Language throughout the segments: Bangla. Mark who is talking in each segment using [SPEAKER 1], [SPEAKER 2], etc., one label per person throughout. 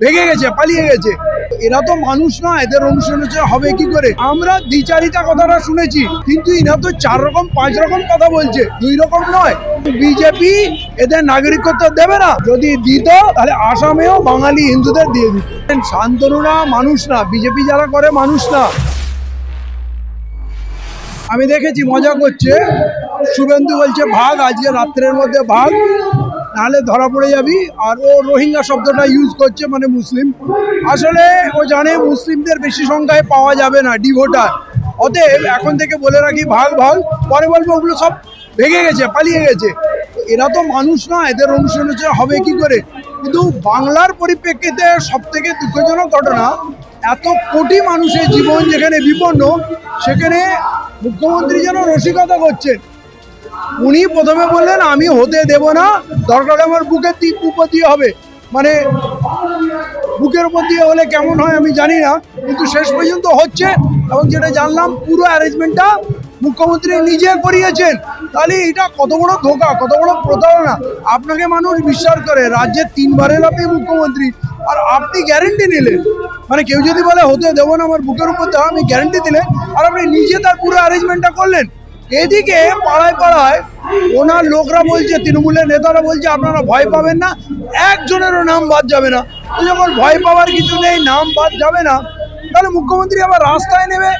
[SPEAKER 1] ভেঙে গেছে, পালিয়ে গেছে। এরা তো মানুষ না, এদের অনুসরণ হবে কি করে? আমরা দ্বিচারিতা কথাটা শুনেছি, কিন্তু এরা তো চার রকম, পাঁচ রকম কথা বলছে, দুই রকম নয়। বিজেপি এদের নাগরিকত্ব দেবে না। যদি দিত, তাহলে আসামেও বাঙালি হিন্দুদের দিয়ে দিত। শান্তনুরা মানুষ না, বিজেপি যারা করে মানুষ না। আমি দেখেছি, মজা করছে। শুভেন্দু বলছে, ভাগ, আজকে রাত্রের মধ্যে ভাগ। নাহলে ধরা পড়ে যাবি। আর ও রোহিঙ্গা শব্দটা ইউজ করছে মানে মুসলিম। আসলে ও জানে মুসলিমদের বেশি সংখ্যায় পাওয়া যাবে না ডি ভোটার অতএব এখন থেকে বলে রাখি, ভাগ ভাগ। পরে বলব, ওগুলো সব ভেঙে গেছে, পালিয়ে গেছে। এরা তো মানুষ না, এদের অনুসরণ হবে কি করে? কিন্তু বাংলার পরিপ্রেক্ষিতে সব থেকে দুঃখজনক ঘটনা, এত কোটি মানুষের জীবন যেখানে বিপন্ন, সেখানে মুখ্যমন্ত্রী যেন রসিকতা করছেন। উনি প্রথমে বললেন, আমি হতে দেব না। দরকার আমার বুকের দিক উপর দিয়ে হবে। মানে বুকের উপর দিয়ে হলে কেমন হয় আমি জানি না, কিন্তু শেষ পর্যন্ত হচ্ছে। এবং যেটা জানলাম, পুরো অ্যারেঞ্জমেন্টটা মুখ্যমন্ত্রী নিজে করিয়েছেন। তাহলে এটা কত বড় ধোকা, কত বড় প্রতারণা। আপনাকে মানুষ বিশ্বাস করে রাজ্যের তিনবারের আপনি মুখ্যমন্ত্রী, আর আপনি গ্যারেন্টি নিলেন। মানে কেউ যদি বলে, হতে দেবো না, আমার বুকের উপর দেওয়া, আমি গ্যারেন্টি দিলেন আর আপনি নিজে তার পুরো অ্যারেঞ্জমেন্টটা করলেন। এদিকে পাড়ায় পাড়ায় ওনার লোকরা বলছে, তৃণমূলের নেতারা বলছে, আপনারা ভয় পাবেন না, একজনেরও নাম বাদ যাবে না। যখন ভয় পাওয়ার কিছু নেই, নাম বাদ যাবে না। তাহলে মুখ্যমন্ত্রী আবার রাস্তায় নেবে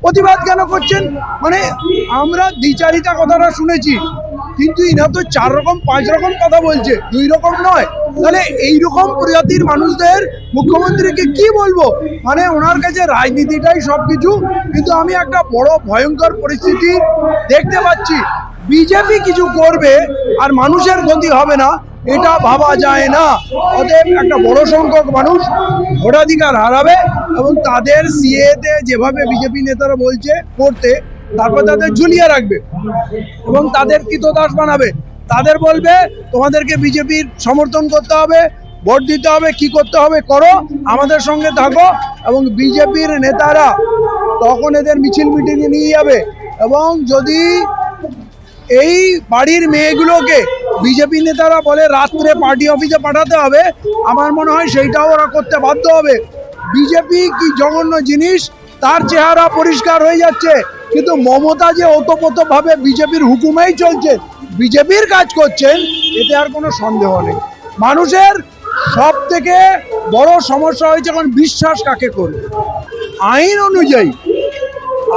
[SPEAKER 1] প্রতিবাদ কেন করছেন? মানে আমরা দ্বিচারিতা কথাটা শুনেছি। কিন্তু এরা তো চার রকম, পাঁচ রকম কথা বলছে, দুই রকম নয়। তাহলে এই রকম প্রজাতির মানুষদের মুখ্যমন্ত্রীকে কি বলব? মানে ওনার কাছে রাজনীতিটাই সব কিছু কিন্তু আমি একটা বড় ভয়ঙ্কর পরিস্থিতি দেখতে পাচ্ছি। বিজেপি কিছু করবে আর মানুষের ক্ষতি হবে না, এটা ভাবা যায় না। অতএব একটা বড় সংখ্যক মানুষ ভোটাধিকার হারাবে এবং তাদের সিএতে যেভাবে বিজেপি নেতারা বলছে, করতে তারপর তাদের ঝুলিয়ে রাখবে এবং তাদের কৃতদাস বানাবে। তাদের বলবে, তোমাদেরকে বিজেপির সমর্থন করতে হবে, ভোট দিতে হবে, কি করতে হবে করো, আমাদের সঙ্গে থাকো। এবং বিজেপির নেতারা তখন এদের মিছিল মিটিংয়ে নিয়ে যাবে এবং যদি এই বাড়ির মেয়েগুলোকে বিজেপি নেতারা বলে রাত্রে পার্টি অফিসে পাঠাতে হবে, আমার মনে হয় সেইটাও ওরা করতে বাধ্য হবে। বিজেপি কি জঘন্য জিনিস তার চেহারা পরিষ্কার হয়ে যাচ্ছে। কিন্তু মমতা যে ওতপ্রোতভাবে বিজেপির হুকুমেই চলছে, বিজেপির কাজ করছেন, এতে আর কোনো সন্দেহ নেই। মানুষের সব থেকে বড় সমস্যা হয়েছে এখন বিশ্বাস কাকে করবে? আইন অনুযায়ী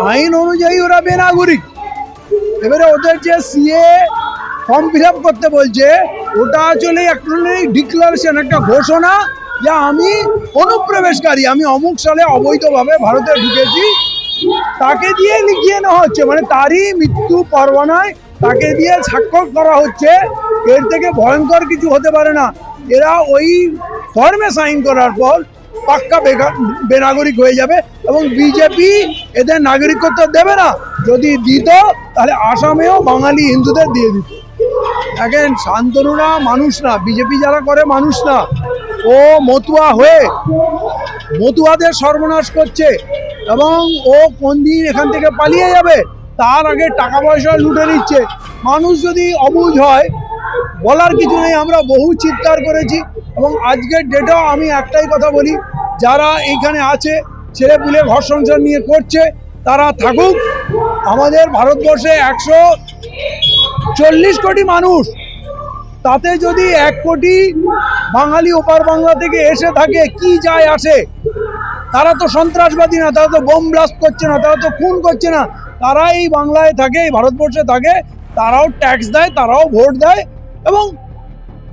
[SPEAKER 1] আইন অনুযায়ী ওরা বেনাগরিক। এবারে ওদের যে সিএ ফর্ম ফিল করতে বলছে, ওটা আসলে অ্যাকচুয়ালি ডিক্লারেশন একটা ঘোষণা যে আমি অনুপ্রবেশকারী, আমি অমুক সালে অবৈধভাবে ভারতে ঢুকেছি। তাকে দিয়ে লিখিয়ে নেওয়া হচ্ছে মানে তারই মৃত্যু পরোয়ানায় তাকে দিয়ে স্বাক্ষর করা হচ্ছে। এর থেকে ভয়ঙ্কর কিছু হতে পারে না। এরা ওই ফর্মে সাইন করার পর পাক্কা বেনাগরিক হয়ে যাবে এবং বিজেপি এদের নাগরিকত্ব দেবে না। যদি দিত, তাহলে আসামেও বাঙালি হিন্দুদের দিয়ে দিত। দেখেন, শান্তনুরা মানুষ না বিজেপি যারা করে মানুষ না। ও মতুয়া হয়ে মতুয়াদের সর্বনাশ করছে এবং ও কোন দিন এখান থেকে পালিয়ে যাবে, তার আগে টাকা পয়সা লুটে নিচ্ছে। মানুষ যদি অবুঝ হয়, বলার কিছু নেই, আমরা বহু চিৎকার করেছি এবং আজকের ডেটাও আমি একটাই কথা বলি, যারা এইখানে আছে, ছেলে পুলে ঘর সংসার নিয়ে করছে, তারা থাকুক, আমাদের ভারতবর্ষে একশো চল্লিশ কোটি মানুষ, তাতে যদি এক কোটি বাঙালি ওপার বাংলা থেকে এসে থাকে, কি যায় আসে? তারা তো সন্ত্রাসবাদী না, তারা তো বোম ব্লাস্ট করছে না, তারা তো খুন করছে না। তারা এই বাংলায় থাকে এই ভারতবর্ষে থাকে, তারাও ট্যাক্স দেয়, তারাও ভোট দেয়, এবং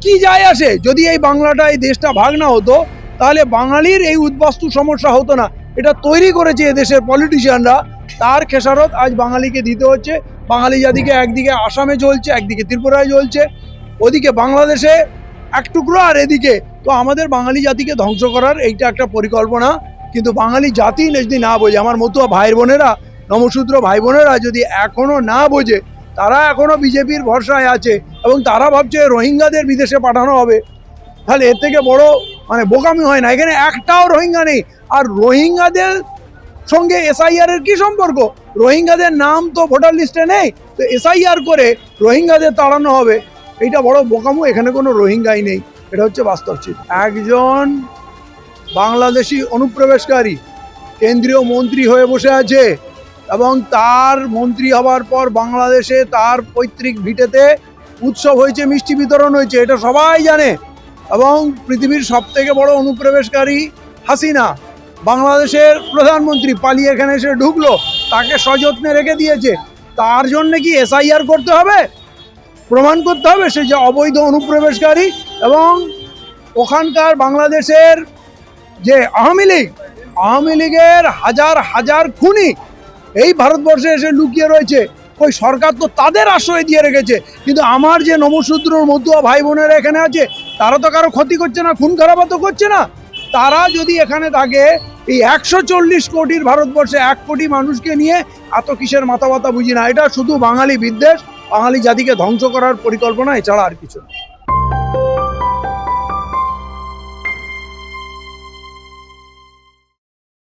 [SPEAKER 1] কি যায় আসে? যদি এই বাংলাটা, এই দেশটা ভাগ না হতো, তাহলে বাঙালির এই উদ্বাস্তু সমস্যা হতো না। এটা তৈরি করেছে এদেশের পলিটিশিয়ানরা তার খেসারত আজ বাঙালিকে দিতে হচ্ছে। বাঙালি জাতিকে একদিকে আসামে চলছে একদিকে ত্রিপুরায় চলছে ওদিকে বাংলাদেশে এক টুকরো, আর এদিকে তো আমাদের বাঙালি জাতিকে ধ্বংস করার এইটা একটা পরিকল্পনা। কিন্তু বাঙালি জাতি যদি না বোঝে, আমার মতুয়া ভাই বোনেরা, নমসূত্র ভাই বোনেরা যদি এখনও না বোঝে, তারা এখনও বিজেপির ভরসায় আছে এবং তারা ভাবছে রোহিঙ্গাদের বিদেশে পাঠানো হবে। তাহলে এর থেকে বড় মানে বোকামি হয় না। এখানে একটাও রোহিঙ্গা নেই। আর রোহিঙ্গাদের সঙ্গে এসআইআর এর কি সম্পর্ক? রোহিঙ্গাদের নাম তো ভোটার লিস্টে নেই। তো এসআইআর করে রোহিঙ্গাদের তাড়ানো হবে। এইটা বড় বোকামো, এখানে কোনো রোহিঙ্গাই নেই। এটা হচ্ছে বাস্তব চিত্র। একজন বাংলাদেশি অনুপ্রবেশকারী, কেন্দ্রীয় মন্ত্রী হয়ে বসে আছে এবং তার মন্ত্রী হওয়ার পর বাংলাদেশে তার পৈতৃক ভিটেতে উৎসব হয়েছে, মিষ্টি বিতরণ হয়েছে, এটা সবাই জানে। এবং পৃথিবীর সব থেকে বড় অনুপ্রবেশকারী হাসিনা, বাংলাদেশের প্রধানমন্ত্রী পালিয়ে এখানে এসে ঢুকলো, তাকে সযত্নে রেখে দিয়েছে। তার জন্য কি এসআইআর করতে হবে? প্রমাণ করতে হবে সে যে অবৈধ অনুপ্রবেশকারী এবং ওখানকার বাংলাদেশের যে আওয়ামী লীগ, আওয়ামী লীগের হাজার হাজার খুনি এই ভারতবর্ষে এসে লুকিয়ে রয়েছে। ওই সরকার তো তাদের আশ্রয় দিয়ে রেখেছে। কিন্তু আমার যে নবশূদ্র মতুয়া ভাই বোনেরা এখানে আছে, তারা তো কারও ক্ষতি করছে না, খুন খারাপা তো করছে না। তারা যদি এখানে থাকে, এই একশো চল্লিশ কোটির ভারতবর্ষে এক কোটি মানুষকে নিয়ে এত কিসের মাথা ব্যথা বুঝি না। এটা শুধু বাঙালি বিদ্বেষ। বাঙালি জাতিকে ধ্বংস করার পরিকল্পনা এছাড়া আর কিছু না।